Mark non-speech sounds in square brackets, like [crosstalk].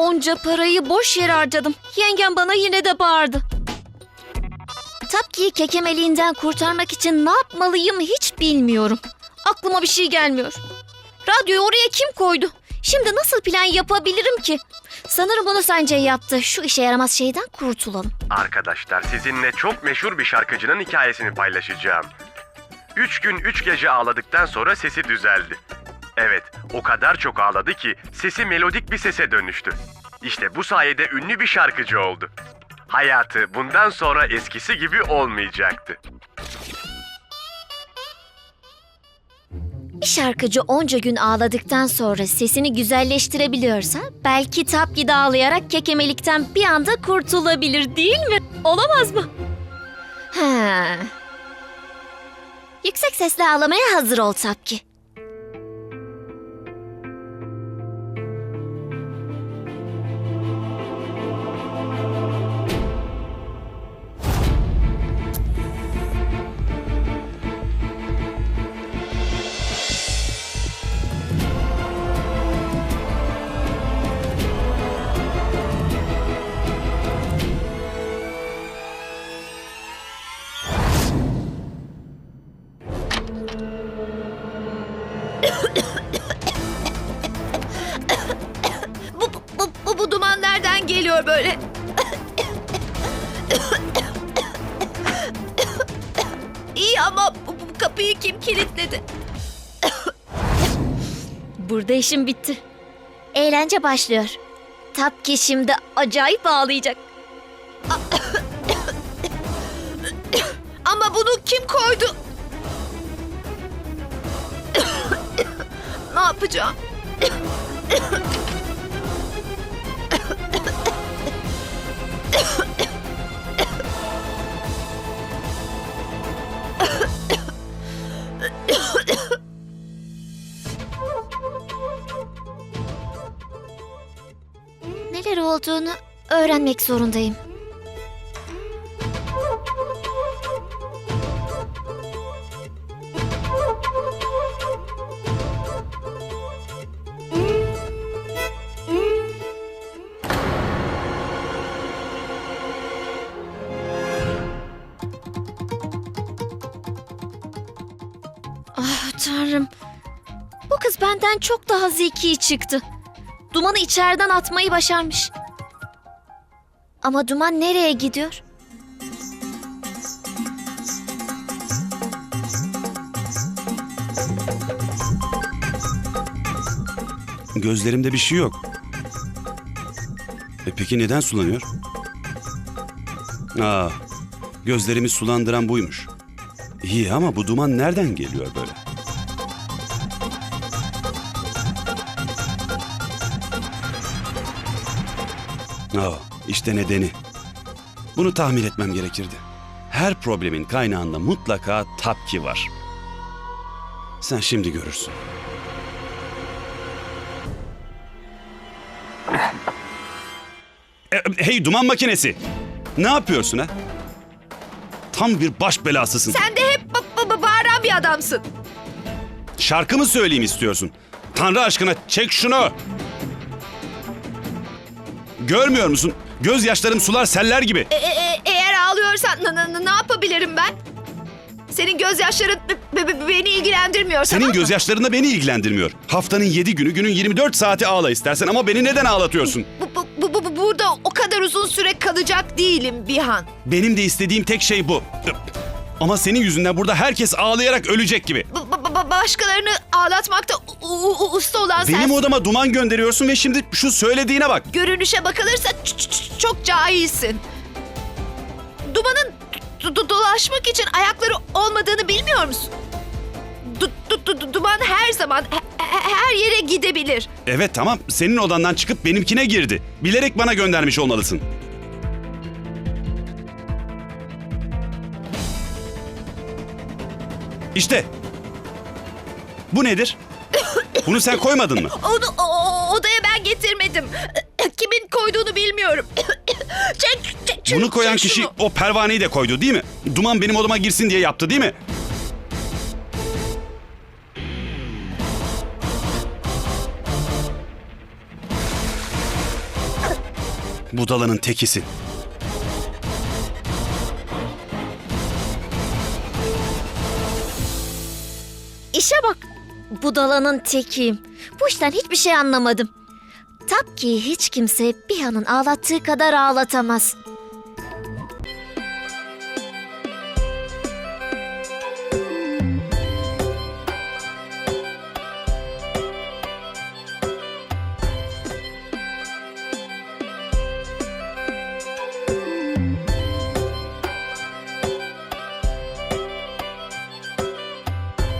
Onca parayı boş yere harcadım. Yengem bana yine de bağırdı. Tapki'yi kekemeliğinden kurtarmak için ne yapmalıyım hiç bilmiyorum. Aklıma bir şey gelmiyor. Radyoyu oraya kim koydu? Şimdi nasıl plan yapabilirim ki? Sanırım bunu sence yaptı. Şu işe yaramaz şeyden kurtulalım. Arkadaşlar sizinle çok meşhur bir şarkıcının hikayesini paylaşacağım. Üç gün üç gece ağladıktan sonra sesi düzeldi. Evet, o kadar çok ağladı ki sesi melodik bir sese dönüştü. İşte bu sayede ünlü bir şarkıcı oldu. Hayatı bundan sonra eskisi gibi olmayacaktı. Bir şarkıcı onca gün ağladıktan sonra sesini güzelleştirebiliyorsa belki Tapki de ağlayarak kekemelikten bir anda kurtulabilir değil mi? Olamaz mı? Ha. Yüksek sesle ağlamaya hazır ol Tapki. Böyle? İyi ama bu, bu kapıyı kim kilitledi? Burada işim bitti. Eğlence başlıyor. Tapki şimdi acayip ağlayacak. Ama bunu kim koydu? ne yapacağım? Olduğunu öğrenmek zorundayım. Ah tanrım. Bu kız benden çok daha zeki çıktı. Dumanı içeriden atmayı başarmış. Ama duman nereye gidiyor? Gözlerimde bir şey yok. E peki neden sulanıyor? Aa, gözlerimi sulandıran buymuş. İyi ama bu duman nereden geliyor böyle? Aa, işte nedeni. Bunu tahmin etmem gerekirdi. Her problemin kaynağında mutlaka tapki var. Sen şimdi görürsün. E, Hey duman makinesi. Ne yapıyorsun ha? Tam bir baş belasısın. Sen de hep ba- ba- ba- bağıran bir adamsın. Şarkı mı söyleyeyim istiyorsun? Tanrı aşkına çek şunu. Görmüyor musun? Gözyaşlarım sular seller gibi. E- e- e- eğer ağlıyorsan n- n- ne yapabilirim ben? Senin gözyaşların b- b- beni ilgilendirmiyor Senin tamam mı? gözyaşların da beni ilgilendirmiyor. Haftanın yedi günü, günün 24 saati ağla istersen ama beni neden ağlatıyorsun? Bu, bu, bu, bu- bu- burada o kadar uzun süre kalacak değilim Bihan. Benim de istediğim tek şey bu. Ama senin yüzünden burada herkes ağlayarak ölecek gibi. B- başkalarını ağlatmakta usta olan Benim sensin. odama duman gönderiyorsun ve şimdi şu söylediğine bak. Görünüşe bakılırsa çok cahilsin. Dumanın du- du- dolaşmak için ayakları olmadığını bilmiyor musun? Du- du- du- du- duman her zaman he- he- her yere gidebilir. Evet tamam senin odandan çıkıp benimkine girdi. Bilerek bana göndermiş olmalısın. İşte. Bu nedir? Bunu sen koymadın mı? Onu o- odaya ben getirmedim. Kimin koyduğunu bilmiyorum. [coughs] çek, çek, çek- Bunu koyan çek kişi şunu. o pervaneyi de koydu değil mi? Duman benim odama girsin diye yaptı değil mi? Budalanın tekisin. İşe bak. Budalanın tekiyim. Bu işten hiçbir şey anlamadım. Tapki'yi hiç kimse Biha'nın ağlattığı kadar ağlatamaz.